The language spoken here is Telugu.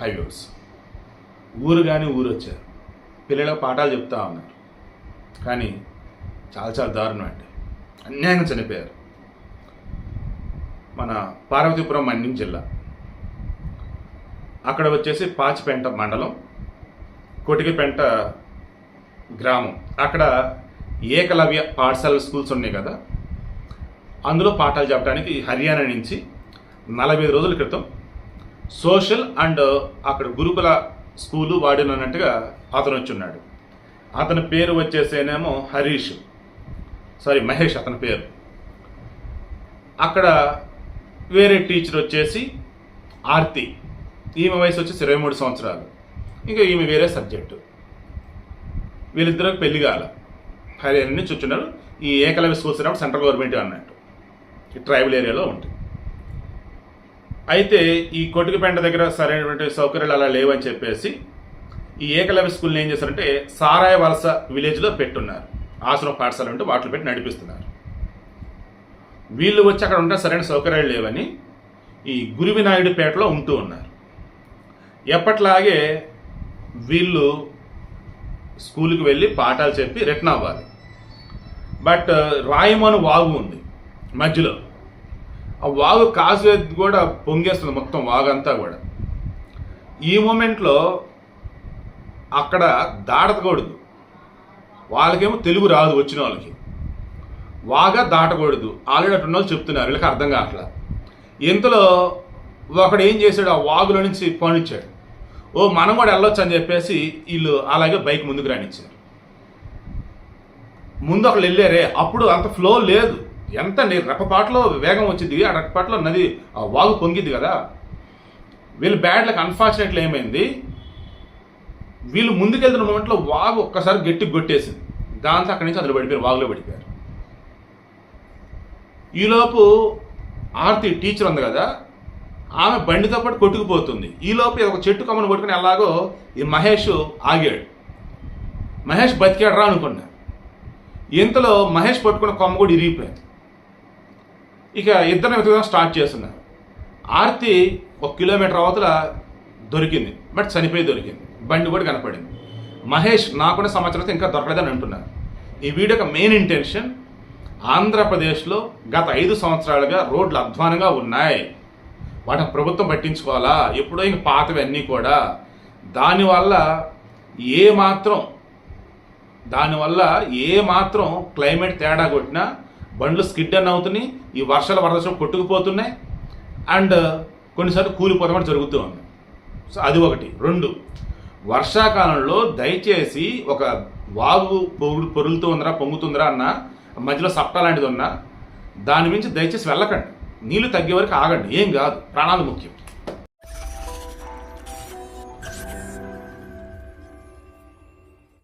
హైవేస్ ఊరు కానీ ఊరు వచ్చారు. పిల్లలకు పాఠాలు చెప్తా ఉన్నారు. కానీ చాలా చాలా దారుణం అండి. అన్యాయంగా చనిపోయారు. మన పార్వతీపురం మన్యం జిల్లా. అక్కడ వచ్చేసి పాచిపెంట మండలం కొటికిపెంట గ్రామం. అక్కడ ఏకలవ్య పాఠశాల స్కూల్స్ ఉన్నాయి కదా. అందులో పాఠాలు చెప్పడానికి హర్యానా నుంచి నలభై రోజుల క్రితం సోషల్ అండ్ అక్కడ గురుకుల స్కూలు వాడినట్టుగా అతను వచ్చున్నాడు. అతని పేరు వచ్చేసేనేమో హరీష్. సారీ మహేష్ అతని పేరు. అక్కడ వేరే టీచర్ వచ్చేసి ఆర్తి. ఈమె వయసు వచ్చేసి ఇరవై మూడు సంవత్సరాలు. ఇంకా ఈమె వేరే సబ్జెక్టు. వీళ్ళిద్దరికి పెళ్ళి కాల. హరి అన్ని చూచున్నారు ఈ ఏకలవ్య స్కూల్స్ అన్నప్పుడు సెంట్రల్ గవర్నమెంట్ అన్నట్టు. ఈ ట్రైబల్ ఏరియాలో ఉంటుంది. అయితే ఈ కొట్టుకుపెంట దగ్గర సరైనటువంటి సౌకర్యాలు అలా లేవని చెప్పేసి ఈ ఏకలవ్య స్కూల్ని ఏం చేశారంటే సారాయ వలస విలేజ్లో పెట్టున్నారు. ఆశ్రమ పాఠశాల ఉంటే వాటిలో పెట్టి నడిపిస్తున్నారు. వీళ్ళు వచ్చి అక్కడ ఉంటే సరైన సౌకర్యాలు లేవని ఈ గురువినాయుడుపేటలో ఉంటూ ఉన్నారు. ఎప్పట్లాగే వీళ్ళు స్కూల్కి వెళ్ళి పాఠాలు చెప్పి రిటర్న్ అవ్వాలి. బట్ రాయమను వాగు ఉంది మధ్యలో. ఆ వాగు కాజు కూడా పొంగేస్తుంది మొత్తం వాగు అంతా కూడా. ఈ మూమెంట్లో అక్కడ దాటకూడదు. వాళ్ళకేమో తెలుగు రాదు వచ్చిన వాళ్ళకి. వాగా దాటకూడదు. ఆల్రెడీ అటు వాళ్ళు చెప్తున్నారు వీళ్ళకి అర్థం కావట్లా. ఇంతలో ఒకడు ఏం చేశాడు? ఆ వాగులో నుంచి పోనిచ్చాడు ఓ మనం కూడా వెళ్ళొచ్చు అని చెప్పేసి వీళ్ళు అలాగే బైక్ ముందుకు రానిచ్చారు. ముందు ఒకళ్ళు వెళ్ళారే. అప్పుడు అంత ఫ్లో లేదు. ఎంత రెప్పపాట్లో వేగం వచ్చింది ఆ రెప్పపాట్లో నది ఆ వాగు పొంగిద్ది కదా. వీళ్ళు బ్యాడ్లకు అన్ఫార్చునేట్లు అన్ఫార్చునేట్లీ ఏమైంది? వీళ్ళు ముందుకెళ్తున్న మూమెంట్లో వాగు ఒక్కసారి గట్టి కొట్టేసింది. దాంతో అక్కడి నుంచి అందులో పడిపోయారు వాగులో పడిపోయారు. ఈలోపు ఆర్తి టీచర్ ఉంది కదా ఆమె బండితో పాటు కొట్టుకుపోతుంది. ఈలోపు ఒక చెట్టు కొమ్మను కొట్టుకుని ఎలాగో ఈ మహేష్ ఆగాడు. మహేష్ బతికాడు రా అనుకున్నా. ఇంతలో మహేష్ పట్టుకున్న కొమ్మ కూడా ఇరిగిపోయింది. ఇక ఇద్దరిని వెతకడం స్టార్ట్ చేస్తున్నారు ఆర్తి ఒక కిలోమీటర్ అవతల దొరికింది. బట్ చనిపోయి దొరికింది. బండి కూడా కనపడింది. మహేష్ నాకున్న సమాచారం ఇంకా దొరకలేదని అంటున్నారు ఈ వీడియో మెయిన్ ఇంటెన్షన్ ఆంధ్రప్రదేశ్లో గత ఐదు సంవత్సరాలుగా రోడ్లు అధ్వానంగా ఉన్నాయి. వాటిని ప్రభుత్వం పట్టించుకోవాలా? ఎప్పుడో ఇంక పాతవి అన్నీ కూడా. దానివల్ల ఏ మాత్రం దానివల్ల ఏ మాత్రం క్లైమేట్ తేడా కొట్టినా బండ్లు స్కిడ్ అని అవుతున్నాయి ఈ వర్షాల వరదలు కొట్టుకుపోతున్నాయి అండ్ కొన్నిసార్లు కూలిపోతామని జరుగుతూ ఉంది. సో అది ఒకటి. రెండు వర్షాకాలంలో దయచేసి ఒక వాగు పొరుగు పొరులుతూ ఉందరా పొంగుతుందరా అన్న మధ్యలో సప్టా లాంటిది ఉన్నా దాని మించి దయచేసి వెళ్ళకండి. నీళ్ళు తగ్గే వరకు ఆగండి. ఏం కాదు. ప్రాణాలు ముఖ్యం.